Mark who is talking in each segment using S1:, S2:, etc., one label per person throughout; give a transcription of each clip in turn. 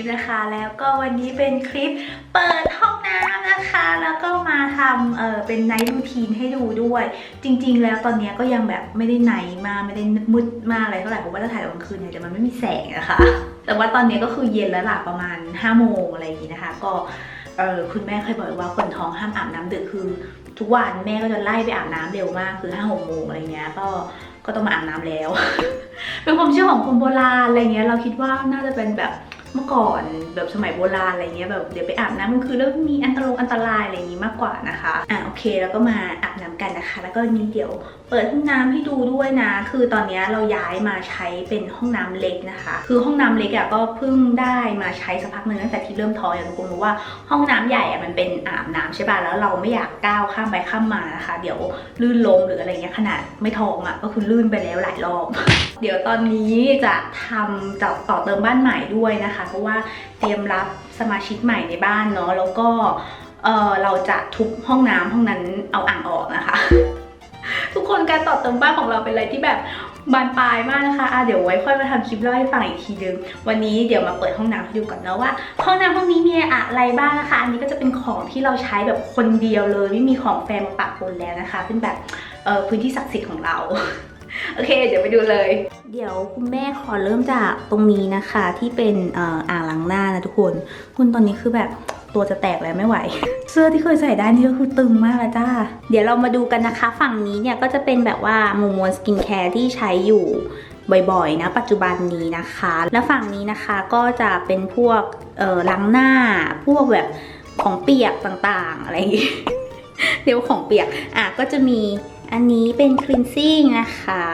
S1: ฟนะคะ แล้วก็วันนี้เป็นคลิปเปิดห้องน้ำนะคะ แล้วก็มาทำเออเป็นไนท์รูทีนให้ดูด้วย จริง ๆ แล้วตอนนี้ก็ยังแบบไม่ได้ไนท์มากไม่ได้มืดมากอะไรเท่าไหร่เพราะว่าถ้าถ่ายตอนกลางคืนเนี่ยจะมันไม่มีแสงนะคะ แต่ว่าตอนนี้ก็คือเย็นแล้วล่ะประมาณ5้าโมงอะไรอย่างนี้นะคะ ก็เออคุณแม่เคยบอกว่าคนท้องห้ามอาบน้ำดึกคือ ทุกวันแม่ก็จะไล่ไปอาบน้ำเร็วมากคือห้าหกโมงอะไรเงี้ยก็ก็ต้องมาอาบน้ำแล้ว เป็นความเชื่อของคนโบราณอะไรเงี้ยเราคิดว่าน่าจะเป็นแบบ เมื่อก่อนแบบสมัยโบราณอะไรเงี้ยแบบเดี๋ยวไปอาบน้ำมันคือเริ่มมีอันตรายอันตรายอะไรอย่างงี้มากกว่านะคะอะโอเคแล้วก็มาอาบน้ำกันนะคะ แล้วก็มีเดี๋ยวเปิดห้องน้ำให้ดูด้วยนะ คือตอนนี้เราย้ายมาใช้เป็นห้องน้ำเล็กนะคะ คือห้องน้ำเล็กอะก็เพิ่งได้มาใช้สักพักหนึ่งตั้งแต่ที่เริ่มท้ออย่างทุกคนรู้ว่าห้องน้ำใหญ่อะมันเป็นอาบน้ำใช่ป่ะแล้วเราไม่อยากก้าวข้ามไปข้ามมานะคะ เดี๋ยวลื่นล้มหรืออะไรเงี้ยขนาดไม่ท้องอะก็คือลื่นไปแล้วหลายรอบเดี๋ยวตอนนี้จะทำจะต่อเติมบ้านใหม่ด้วยนะคะ เพราะว่าเตรียมรับสมาชิกใหม่ในบ้านเนาะแล้วก็เออเราจะทุบห้องน้ำห้องนั้นเอาอ่างออกนะคะ ทุกคนการต่อเติมบ้านของเราเป็นอะไรที่แบบบานปลายมากนะคะอะเดี๋ยวไว้ค่อยมาทำคลิปเล่าให้ฟังอีกทีนึง วันนี้เดี๋ยวมาเปิดห้องน้ำให้ดูก่อนเนาะว่า ห้องน้ำห้องนี้มีอะไรบ้างนะคะ อันนี้ก็จะเป็นของที่เราใช้แบบคนเดียวเลย ไม่มีของแฟนมาปะปนแล้วนะคะ เป็นแบบพื้นที่ศักดิ์สิทธิ์ของเรา โอเค เดี๋ยวไปดูเลย เดี๋ยวคุณแม่ขอเริ่มจากตรงนี้นะคะ ที่เป็นอ่ออ่างล้างหน้านะทุกคน คุณตอนนี้คือแบบตัวจะแตกแล้วไม่ไหว เสื้อที่เคยใส่ได้นี่ก็คือตึงมากแล้วจ้า เดี๋ยวเรามาดูกันนะคะ ฝั่งนี้เนี่ยก็จะเป็นแบบว่าโมโมสกินแคร์ที่ใช้อยู่บ่อยๆ นะ ปัจจุบันนี้นะคะ แล้วฝั่งนี้นะคะก็จะเป็นพวกล้างหน้า พวกแบบของเปียกต่างๆ อะไรอย่างงี้เดี๋ยวของเปียกอะก็จะมี อันนี้เป็นคลีนซิ่งนะคะ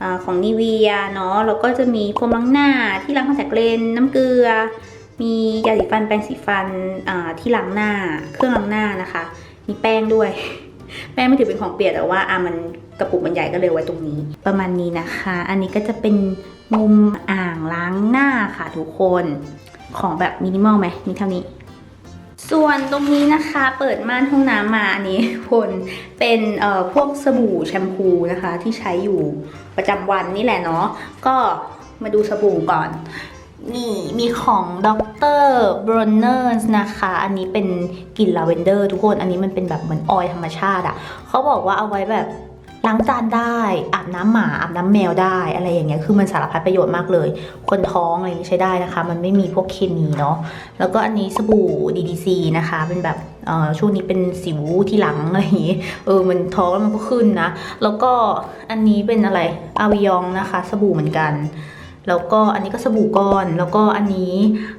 S1: อาของนิเวียเนาะแล้วก็จะมีพรมล้างหน้าที่ล้างคอนแทคเลนส์น้ำเกลือ มียาสีฟันแปรงสีฟันที่ล้างหน้า เครื่องล้างหน้านะคะ มีแป้งด้วย แป้งไม่ถือเป็นของเปียกแต่ว่าอะมันกระปุกมันใหญ่ก็เลยไว้ตรงนี้ ประมาณนี้นะคะ อันนี้ก็จะเป็นมุมอ่างล้างหน้าค่ะทุกคนของแบบมินิมอลไหมมีเท่านี้ ส่วนตรงนี้นะคะเปิดม่านห้องน้ำมาอันนี้คนเป็นเอ่อพวกสบู่แชมพูนะคะ ที่ใช้อยู่ประจำวันนี่แหละเนาะก็มาดูสบู่ก่อน นี่มีของดรบรอนเนอร์นะคะ อันนี้เป็นกลิ่นลาเวนเดอร์ทุกคนอันนี้มันเป็นแบบเหมือนออยธรรมชาติอะ่ะเขาบอกว่าเอาไว้แบบ ล้างจานได้อาบน้ำหมาอาบน้ำแมวได้อะไรอย่างเงี้ยคือมันสารพัดประโยชน์มากเลย คนท้องอะไรอย่างงี้ใช้ได้นะคะ มันไม่มีพวกเคมีเนาะแล้วก็อันนี้สบู่ DDC นะคะ เป็นแบบเอ่อช่วงนี้เป็นสิวที่หลังอะไรอย่างงี้เออมันท้องแล้วมันก็ขึ้นนะ แล้วก็อันนี้เป็นอะไรอาวิยองนะคะ สบู่เหมือนกันแล้วก็อันนี้ก็สบู่ก้อน แล้วก็อันนี้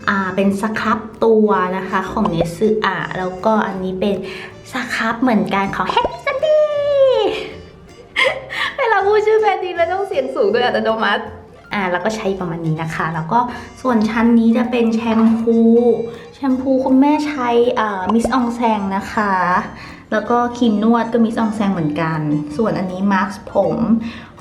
S1: อ่าเป็นสครับตัวนะคะของเนซึอะแล้วก็อันนี้เป็นสครับเหมือนกันของ Happy Sunday เวลา พูดชื่อแบรนด์นี้แล้วต้องเสียงสูงโดยอัตโนมัติ อ่าแล้วก็ใช้ประมาณนี้นะคะ แล้วก็ส่วนชั้นนี้จะเป็นแชมพู แชมพูคุณแม่ใช้อ่ามิสอองแซงนะคะ แล้วก็ครีมนวดก็มิสอองแซงเหมือนกัน ส่วนอันนี้มาร์คผม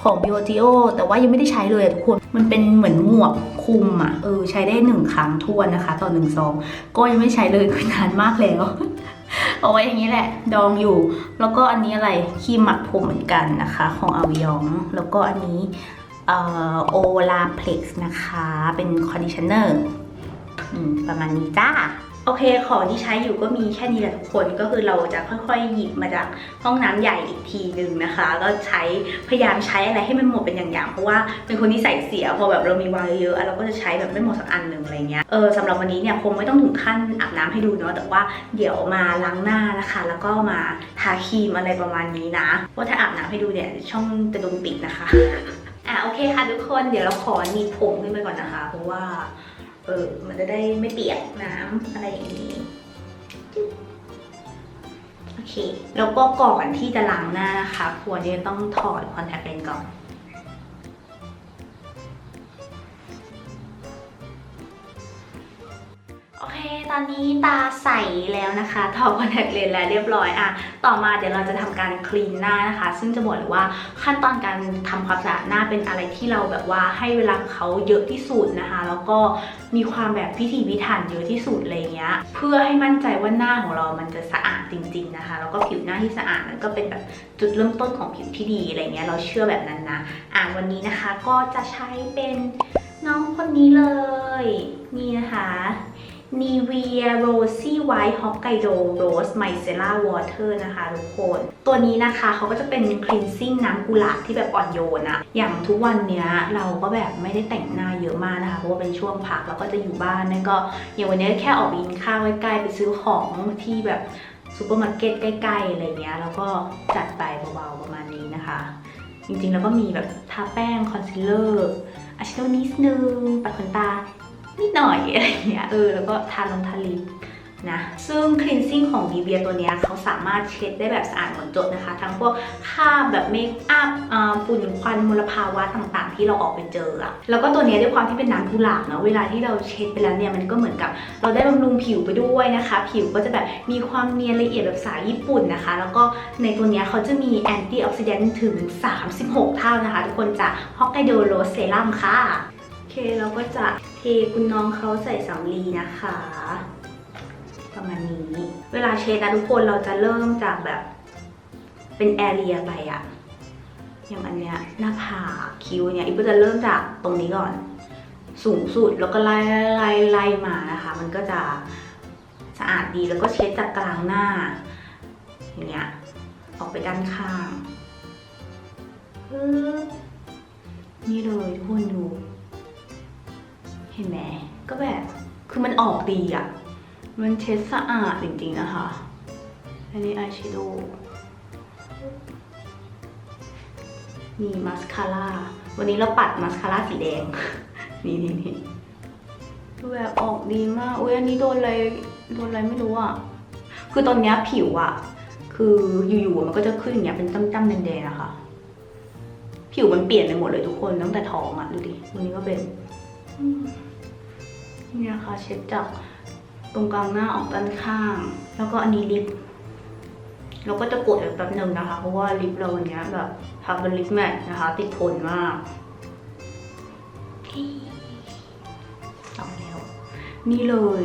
S1: ของ b i o t i o แต่ว่ายังไม่ได้ใช้เลยทุกคน มันเป็นเหมือนหมวกคุมอะ เออ ใช้ได้หนึ่งครั้งทวนะคะ ต่อหนึ่งซอง ก็ยังไม่ใช้เลยคือนานมากแล้ว เอาไว้อย่างนี้แหละ ดองอยู่ แล้วก็อันนี้อะไรครีมหมักผมเหมือนกันนะคะ ของอาวิยอง แล้วก็อันนี้โอลาเพล็กซ์นะคะ เป็นคอนดิชเนอร์ประมาณนี้จ้า โอเคของที่ใช้อยู่ก็มีแค่นี้แหละทุกคนก็คือเราจะค่อยๆหยิบมาจากห้องน้ำใหญ่อีกทีหนึ่งนะคะ ก็ใช้พยายามใช้อะไรให้มันหมดเป็นอย่างๆเพราะว่าเป็นคนที่ใส่เสียพอแบบเรามีวางเยอะๆเราก็จะใช้แบบไม่หมดสักอันหนึ่งอะไรเงี้ยเออสำหรับวันนี้เนี่ยคงไม่ต้องถึงขั้นอาบน้ำให้ดูเนาะแต่ว่าเดี๋ยวมาล้างหน้านะคะ แล้วก็มาทาครีมอะไรประมาณนี้นะว่าถ้าอาบน้ำให้ดูเนี่ยช่องจะโดนปิดนะคะอะโอเคค่ะทุกคนเดี๋ยวเราขอหนีบผมขึ้นไปก่อนนะคะ เพราะว่า เออ มันจะได้ไม่เปียกน้ำอะไรอย่างนี้ โอเค แล้วก็ก่อนที่จะล้างหน้านะคะ ควรจะต้องถอดคอนแทคเลนส์ก่อน ตอนนี้ตาใสแล้วนะคะถอดคอนแทคเลนส์แล้วเรียบร้อยอะต่อมาเดี๋ยวเราจะทำการคลีนหน้านะคะ ซึ่งจะบอกเลยว่าขั้นตอนการทำความสะอาดหน้าเป็นอะไรที่เราแบบว่าให้เวลาเขาเยอะที่สุดนะคะ แล้วก็มีความแบบพิถีพิถันเยอะที่สุดอะไรเงี้ยเพื่อให้มั่นใจว่าหน้าของเรามันจะสะอาดจริง ๆนะคะ แล้วก็ผิวหน้าที่สะอาดนั้นก็เป็นแบบจุดเริ่มต้นของผิวที่ดีอะไรเงี้ยเราเชื่อแบบนั้นนะอ่าวันนี้นะคะก็จะใช้เป็นน้องคนนี้เลย นี่นะคะ Nivea Rosy White Hokkaido Rose Micellar Water นะคะทุกคน ตัวนี้นะคะเขาก็จะเป็น cleansing น้ำกุหลาบที่แบบอ่อนโยนอะอย่างทุกวันเนี้ยเราก็แบบไม่ได้แต่งหน้าเยอะมากนะคะ เพราะว่าเป็นช่วงพักเราก็จะอยู่บ้านนั่นก็อย่างวันนี้แค่ออกไปกินข้าวใกล้ๆไปซื้อของที่แบบซูเปอร์มาร์เก็ตใกล้ๆอะไรเงี้ยแล้วก็จัดไปเบาๆประมาณนี้นะคะ จริงๆแล้วก็มีแบบทาแป้งคอนซีลเลอร์อายแชโดว์นิดนึงปัดขนตา นิดหน่อยอะไรอย่างเงี้ยเออแล้วก็ทาลงทาลิปนะซึ่ง cleansing ของ d ีเวียตัวเนี้ยเขาสามารถเช็ดได้แบบสะอาดหมดจดนะคะ ทั้งพวกคราบแบบเมคอัพฝุ่นควันมลภาวะต่างๆ ที่เราออกไปเจออะแล้วก็ตัวเนี้ยด้วยความที่เป็นน้ำกุหลาบเนาะเวลาที่เราเช็ดไปแล้วเนี่ยมันก็เหมือนกับ เราได้บำรุงผิวไปด้วยนะคะ ผิวก็จะแบบมีความเนียนละเอียดแบบสายญี่ปุ่นนะคะ แล้วก็ในตัวเนี้ยเขาจะมีแอนตี้ออกซิแดนต์ถึง 36 เท่านะคะ ทุกคนจากฮอกไกโดโรสเซรั่มค่ะ เคเราก็จะเทคุณน้องเขาใส่สำลีนะคะ ประมาณนี้ เวลาเช็ดนะทุกคนเราจะเริ่มจากแบบเป็นแอเรียไปอะอย่างอันเนี้ยหน้าผากคิ้วเนี่ยอีกก็จะเริ่มจากตรงนี้ก่อน สูงสุดแล้วก็ไล่ไล่ไล่มานะคะ มันก็จะสะอาดดีแล้วก็เช็ดจากกลางหน้า อย่างเงี้ยออกไปด้านข้างนี่เลยทุกคนดู เห็นไหมก็แบบ คือมันออกดีอะมันเช็ดสะอาดจริงๆนะคะ อันนี้อายแชโดว์มีมาสคาร่า วันนี้เราปัดมาสคาร่าสีแดง นี่นี่นี่ดูแบบออกดีมาก อุ้ยอันนี้โดนอะไร โดนอะไรไม่รู้อะคือตอนเนี้ยผิวอะคืออยู่ๆมันก็จะขึ้นอย่างเงี้ยเป็นจ้ำๆแดงๆนะคะ ผิวมันเปลี่ยนไปหมดเลยทุกคนตั้งแต่ท้องอะดูดิ วันนี้ก็เป็น นี่นะคะเช็ดจากตรงกลางหน้าออกด้านข้าง แล้วก็อันนี้ลิปเราก็จะกดแบบแป๊บหนึงนะคะ เพราะว่าลิปเราอันเนี้ยแบบทำเป็นลิปแมทนะคะ ติดทนมากเอาแล้ว นี่เลย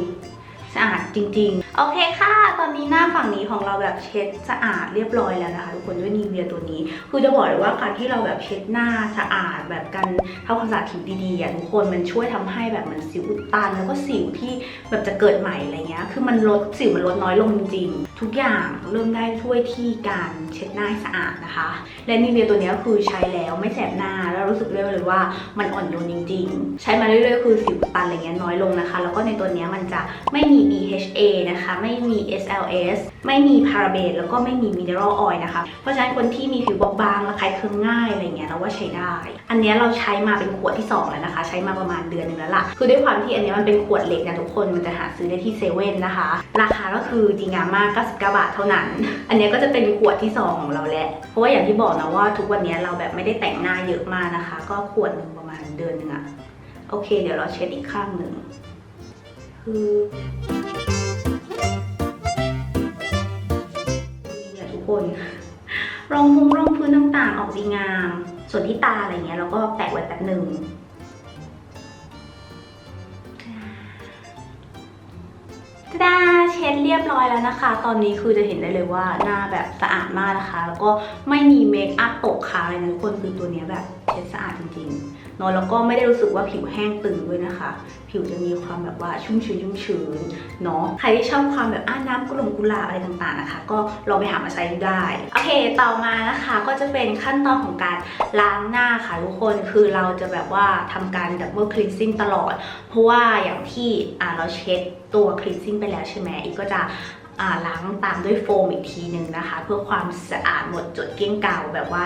S1: สะอาดจริง ๆ โอเคค่ะ ตอนนี้หน้าฝั่งนี้ของเราแบบเช็ดสะอาดเรียบร้อยแล้วนะคะทุกคนด้วยนีเวียตัวนี้ คือจะบอกเลยว่าการที่เราแบบเช็ดหน้าสะอาด แบบการทำความสะอาดผิวดีๆอะทุกคนมันช่วยทำให้แบบมันสิวอุดตัน แล้วก็สิวที่แบบจะเกิดใหม่อะไรเงี้ย คือมันลดสิวมันลดน้อยลงจริงๆทุกอย่างเริ่มได้ช่วยที่การเช็ดหน้าให้สะอาดนะคะ และนีเวียตัวนี้คือใช้แล้วไม่แสบหน้าแล้วรู้สึกได้เลยว่ามันอ่อนโยนจริง ๆ ใช้มาเรื่อยๆคือสิวอุดตันอะไรเงี้ยน้อยลงนะคะ แล้วก็ในตัวนี้มันจะไม่มี BHA นะคะไม่มี SLS ไม่มีพาราเบนแล้วก็ไม่มีมิเนอรัลออยล์นะคะ เพราะฉะนั้นคนที่มีผิวบอบบางระคายเคืองง่ายอะไรเงี้ยเราว่าใช้ได้ อันนี้เราใช้มาเป็นขวดที่ 2 แล้วนะคะ ใช้มาประมาณเดือนหนึงแล้วล่ะ คือด้วยความที่อันนี้มันเป็นขวดเล็กนะทุกคนมันจะหาซื้อได้ที่เซเว่นนะคะ ราคาก็คือจริงงามมาก99บาทเท่านั้น อันนี้ก็จะเป็นขวดที่ 2 ของเราแหละเพราะว่าอย่างที่บอกนะว่าทุกวันนี้เราแบบไม่ได้แต่งหน้าเยอะมากนะคะ ก็ขวดหนึ่งประมาณเดือนหนึงอะโอเค เดี๋ยวเราเช็ดอีกข้างหนึ่งคือ คน รองพุงรองพื้นต่างๆ ออกดีงาม ส่วนที่ตาอะไรเงี้ยเราก็แปะไว้แป๊บหนึ่งตาดาเช็ดเรียบร้อยแล้วนะคะ ตอนนี้คือจะเห็นได้เลยว่าหน้าแบบสะอาดมากนะคะ แล้วก็ไม่มีเมคอัพตกค้างเลยนะทุกคนคือตัวนี้แบบเช็ดสะอาดจริงๆ เนอะแล้วก็ไม่ได้รู้สึกว่าผิวแห้งตึงด้วยนะคะ ผิวจะมีความแบบว่าชุ่มชื้นชุ่มชื้นเนาะใครที่ชอบความแบบอ้าน้ำกุหลงกุหลาบอะไรต่างๆนะคะ ก็ลองไปหามาใช้ได้โอเคต่อมานะคะก็จะเป็นขั้นตอนของการล้างหน้าค่ะทุกคนคือเราจะแบบว่าทำการดับเบิลคลีนซิ่งตลอด เพราะว่าอย่างที่อ่าเราเช็ดตัวคลีนซิ่งไปแล้วใช่ไหมอีกก็จะ ล้างตามด้วยโฟมอีกทีหนึ่งนะคะ เพื่อความสะอาดหมดจดเกลี้ยงเก่าแบบว่า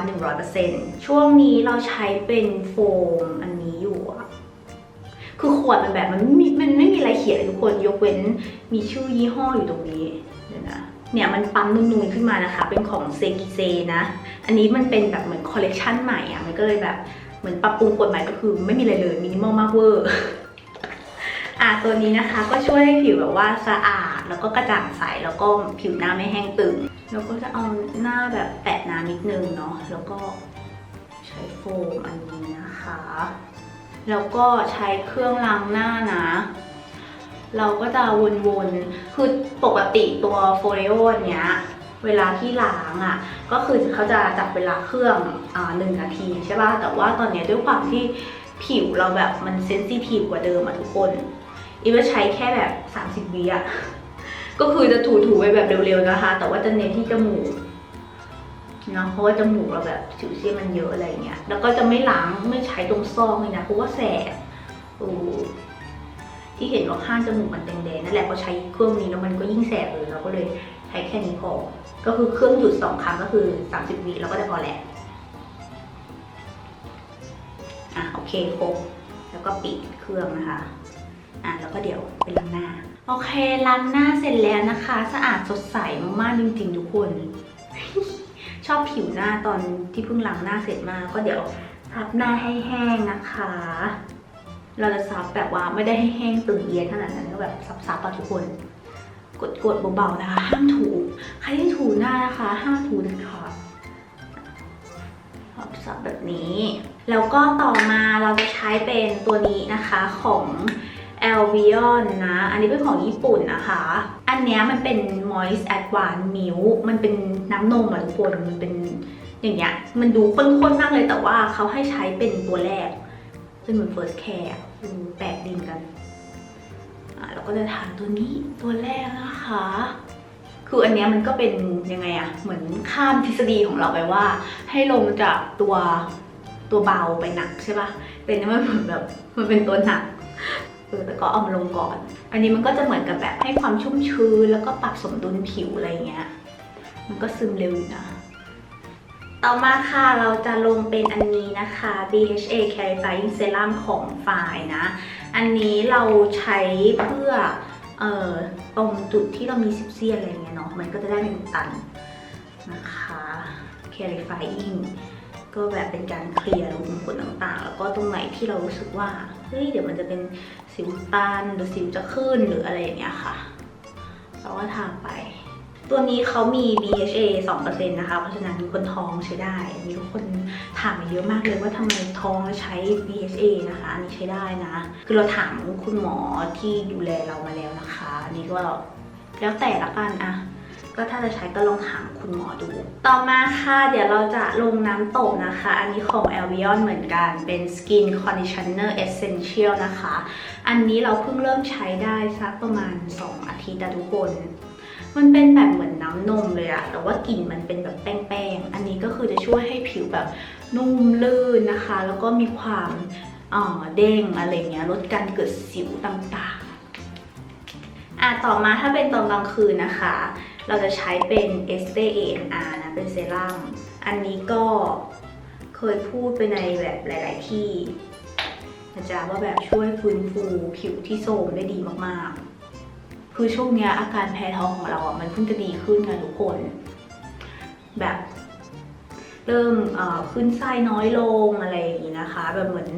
S1: 100%ช่วงนี้เราใช้เป็นโฟมอันนี้อยู่อะคือขวดมันแบบมันไม่มันไม่มีอะไรเขียนเลยทุกคนยกเว้นมีชื่อยี่ห้ออยู่ตรงนี้เดี๋ยวนะเนี่ยมันปั๊มนูนๆขึ้นมานะคะ เป็นของเซกิเซนะ อันนี้มันเป็นแบบเหมือนคอลเลกชันใหม่อะมันก็เลยแบบเหมือนปรับปรุงกฎหมายก็คือไม่มีอะไรเลยมินิมอลมากเวอร์อะตัวนี้นะคะก็ช่วยให้ผิวแบบว่าสะอาด แล้วก็กระจ่างใสแล้วก็ผิวหน้าไม่แห้งตึง แล้วก็จะเอาหน้าแบบแตะน้ำนิดนึงเนาะแล้วก็ใช้โฟมอันนี้นะคะ แล้วก็ใช้เครื่องล้างหน้านะ เราก็จะวนๆคือปกติตัวโฟเรโอเนี้ยเวลาที่ล้างอะก็คือเขาจะจับเวลาเครื่องอ่าหนึ่งนาทีใช่ป่ะแต่ว่าตอนนี้ด้วยความที่ผิวเราแบบมันเซนซิทีฟกว่าเดิมอะทุกคนอีว่าใช้แค่แบบ 30วิอะ ก็คือจะถูๆไปแบบเร็วๆนะคะ แต่ว่าจะเน้นที่จมูกเนาะเพราะว่าจมูกเราแบบสิวเซียนมันเยอะอะไรเงี้ย แล้วก็จะไม่ล้างไม่ใช้ตรงซอกเลยนะเพราะว่าแสบโอ้ที่เห็นว่าข้างจมูกมันแดงๆนั่นแหละพอใช้เครื่องนี้แล้วมันก็ยิ่งแสบเลยเราก็เลยใช้แค่นี้พอ ก็คือเครื่องหยุดสองครั้งก็คือ30วิแล้วก็จะพอแหละอะโอเคครบแล้วก็ปิดเครื่องนะคะอะแล้วก็เดี๋ยวไปล้างหน้า โอเคล้างหน้าเสร็จแล้วนะคะ สะอาดสดใสมากๆจริงๆทุกคน ชอบผิวหน้าตอนที่เพิ่งล้างหน้าเสร็จมาก็เดี๋ยวซับหน้าให้แห้งนะคะ เราจะซับแบบว่าไม่ได้ให้แห้งตึงเอียนขนาดนั้นก็แบบซับๆอะทุกคน กดๆเบาๆนะคะ ห้ามถูใครที่ถูหน้านะคะ ห้ามถูเด็ดขาดสับแบบนี้ แล้วก็ต่อมาเราจะใช้เป็นตัวนี้นะคะของ a l v i o n นะ อันนี้เป็นของญี่ปุ่นนะคะ อันเนี้ยมันเป็น Moist Advanced Milk มันเป็นน้ำนมอะทุกคน มันเป็นอย่างเงี้ย มันดูข้นๆมากเลยแต่ว่าเขาให้ใช้เป็นตัวแรกเป็นเหมือน First Care แปลกดินกันอะเราก็จะทานตัวนี้ตัวแรกนะคะ คืออันเนี้ยมันก็เป็นยังไงอะเหมือนข้ามทฤษฎีของเราไปว่า ให้ลงจากตัวตัวเบาไปหนักใช่ปะเป็นมันเหมือนแบบมันเป็นตัวหนัก เออแต่ก็เอามาลงก่อน อันนี้มันก็จะเหมือนกับแบบให้ความชุ่มชื้นแล้วก็ปรับสมดุลผิวอะไรเงี้ย มันก็ซึมเร็วอยู่นะ ต่อมาค่ะเราจะลงเป็นอันนี้นะคะ BHA Clarifying Serum ของฝ่ายนะ อันนี้เราใช้เพื่อเอ่อตรงจุดที่เรามีซิปเซียนอะไรเงี้ยเนาะ มันก็จะได้เป็นตันนะคะ clarifying ก็แบบเป็นการเคลียร์รูขุมขนต่างๆ แล้วก็ตรงไหนที่เรารู้สึกว่า เฮ้ยเดี๋ยวมันจะเป็นสิวตันหรือสิวจะขึ้นหรืออะไรอย่างเงี้ยค่ะเราก็ทาไป ตัวนี้เขามี BHA 2%นะคะ เพราะฉะนั้นคนท้องใช้ได้ มีคนถามมาเยอะมากเลยว่าทำไมท้องแล้วใช้ BHA นะคะ อันนี้ใช้ได้นะ คือเราถามคุณหมอที่ดูแลเรามาแล้วนะคะ อันนี้ก็แล้วแต่ละกันอะ ก็ถ้าจะใช้ก็ลองถามคุณหมอดู ต่อมาค่ะ เดี๋ยวเราจะลงน้ำตกนะคะ อันนี้ของ a l v i o n เหมือนกันเป็น Skin Conditioner Essential นะคะ อันนี้เราเพิ่งเริ่มใช้ได้สักประมาณ 2 อาทิตย์ทุกคนมันเป็นแบบเหมือนน้ำนมเลยอะแต่ว่ากลิ่นมันเป็นแบบแป้งๆ อันนี้ก็คือจะช่วยให้ผิวแบบนุ่มลื่นนะคะ แล้วก็มีความอ่อเด้งอะไรเงี้ย ลดการเกิดสิวต่างๆ อะต่อมาถ้าเป็นตอนกลางคืนนะคะ เราจะใช้เป็น s t AMR นะ เป็นเซรั่ม อันนี้ก็เคยพูดไปในแบบหลาย ๆ ที่นะจ๊ะว่าแบบช่วยฟื้นฟูผิวที่โทรมได้ดีมาก ๆ คือช่วงนี้อาการแพ้ท้องของเราอะมันเพิ่งจะดีขึ้นกันทุกคน แบบเริ่มขึ้นไส้น้อยลงอะไรอย่างนี้นะคะ แบบเหมือน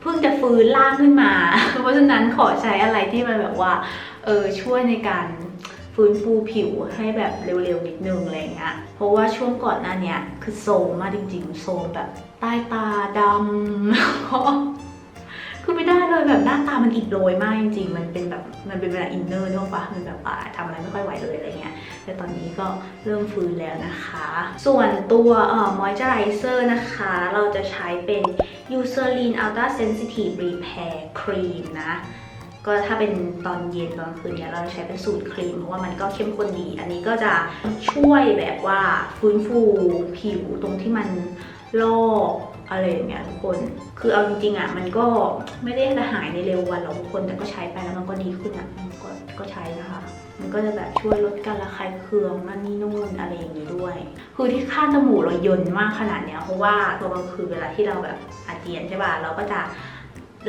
S1: เพิ่งจะฟื้นร่างขึ้นมา เพราะฉะนั้นขอใช้อะไรที่มันแบบว่าเออช่วยในการ ฟื้นฟูผิวให้แบบเร็วๆนิดนึงอะไรเงี้ย เพราะว่าช่วงก่อนหน้าเนี้ยคือโซมมากจริงๆ โซมแบบใต้ตาดำคือไม่ได้เลยแบบหน้าตามันอิดโรยมากจริงๆ มันเป็นแบบมันเป็นเวลาอินเนอร์นึกออกปะมันแบบอ่าทำอะไรไม่ค่อยไหวเลยอะไรเงี้ย แต่ตอนนี้ก็เริ่มฟื้นแล้วนะคะ ส่วนตัวเอ่อ moisturizer นะคะ เราจะใช้เป็น Eucerin Ultra Sensitive Repair Cream นะ ก็ถ้าเป็นตอนเย็นตอนคืนเนี่ยเราจะใช้เป็นสูตรครีมเพราะว่ามันก็เข้มข้นดี อันนี้ก็จะช่วยแบบว่าฟื้นฟูผิวตรงที่มันลอกอะไรอย่างเงี้ยทุกคน คือเอาจริงๆอะมันก็ไม่ได้จะหายในเร็ววันหรอกทุกคนแต่ก็ใช้ไปแล้วมันก็ดีขึ้นอะมันก็ก็ใช้นะคะ มันก็จะแบบช่วยลดการระคายเคืองนั่นนี่นู่นอะไรอย่างนี้ด้วย คือที่ข้างจมูกเราเยินมากขนาดเนี้ยเพราะว่าตอนกลางคืนเวลาที่เราแบบอาเจียนใช่ป่ะเราก็จะ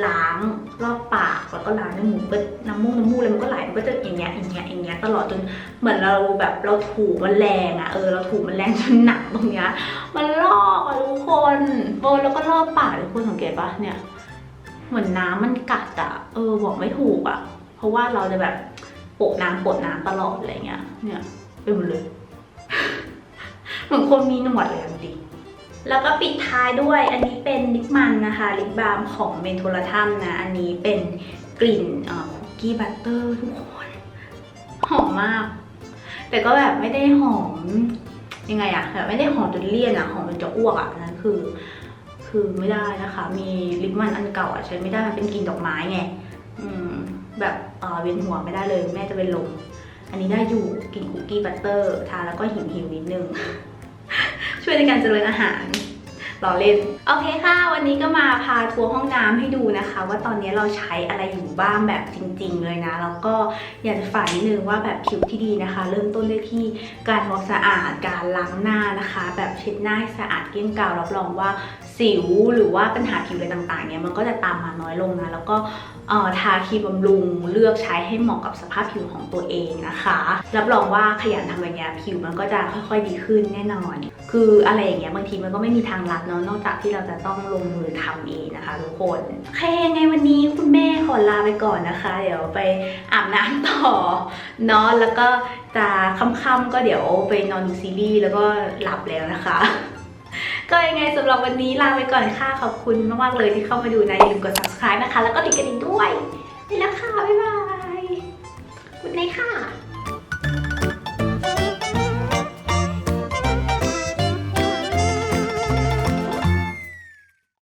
S1: ล้างรอบปากแล้วก็ล้างจมูกก็น้ำมูกน้ำมูกอะไรมันก็ไหลมันก็จะอย่างเงี้ยอย่างเงี้ยอย่างเงี้ยตลอดจนเหมือนเราแบบเราถูมันแรงอะเออเราถูมันแรงจนหนักตรงเนี้ยมันลอกอะทุกคนโอ้แล้วก็รอบปากทุกคนสังเกตปะเนี่ยเหมือนน้ำมันกัดอะเออบอกไม่ถูกอะเพราะว่าเราจะแบบโปะน้ำโปะน้ำตลอดอะไรเงี้ยเนี่ยเป็นหมดเลยเหมือนคนมีหนวดเลยจริง แล้วก็ปิดท้ายด้วยอันนี้เป็นลิปมันนะคะลิปบาล์มของเมนโทรทัมนะ อันนี้เป็นกลิ่นคุกกี้บัตเตอร์ทุกคน หอมมาก แต่ก็แบบไม่ได้หอมยังไงอะแบบไม่ได้หอมจนเลี่ยนอะหอมจนจะอ้วกอะนนั้นคือ คือไม่ได้นะคะ มีลิปมันอันเก่าอะใช้ไม่ได้มันเป็นกลิ่นดอกไม้ไงอืมแบบเออเวียนหัวไม่ได้เลย แม่จะเป็นลมอันนี้ได้อยู่กลิ่นคุกกี้บัตเตอร์ทาแล้วก็หิวหิวนิดนึง ช่วยในการเจริญอาหารรอเล่น โอเคค่ะ วันนี้ก็มาพาทัวร์ห้องน้ำให้ดูนะคะ ว่าตอนนี้เราใช้อะไรอยู่บ้างแบบจริง ๆ เลยนะ แล้วก็อยากจะฝากนิดนึงว่าแบบผิวที่ดีนะคะ เริ่มต้นด้วยที่การทำความสะอาดการล้างหน้านะคะ แบบเช็ดหน้าให้สะอาดเกลี้ยงกลารับรองว่าสิวหรือว่าปัญหาผิวอะไรต่างๆเนี่ยมันก็จะตามมาน้อยลงนะแล้วก็ทาครีมบำรุงเลือกใช้ให้เหมาะกับสภาพผิวของตัวเองนะคะ รับรองว่าขยันทำแบบเนี้ยผิวมันก็จะค่อยๆดีขึ้นแน่นอน คืออะไรอย่างเงี้ยบางทีมันก็ไม่มีทางลัดเนาะนอกจากที่เราจะต้องลงมือทำเองนะคะทุกคนโอเคยังไงวันนี้คุณแม่ขอลาไปก่อนนะคะ เดี๋ยวไปอาบน้ำต่อเนาะแล้วก็จะค่ำๆก็เดี๋ยวไปนอนดูซีรีส์แล้วก็หลับแล้วนะคะ ก็ยังไงสำหรับวันนี้ลาไปก่อนค่ะขอบคุณมากๆเลยที่เข้ามาดูนะอย่าลืมกด subscribe นะคะ แล้วก็ติดกระดิ่งด้วยไปแล้วค่ะบ๊ายบายคุณนายค่ะ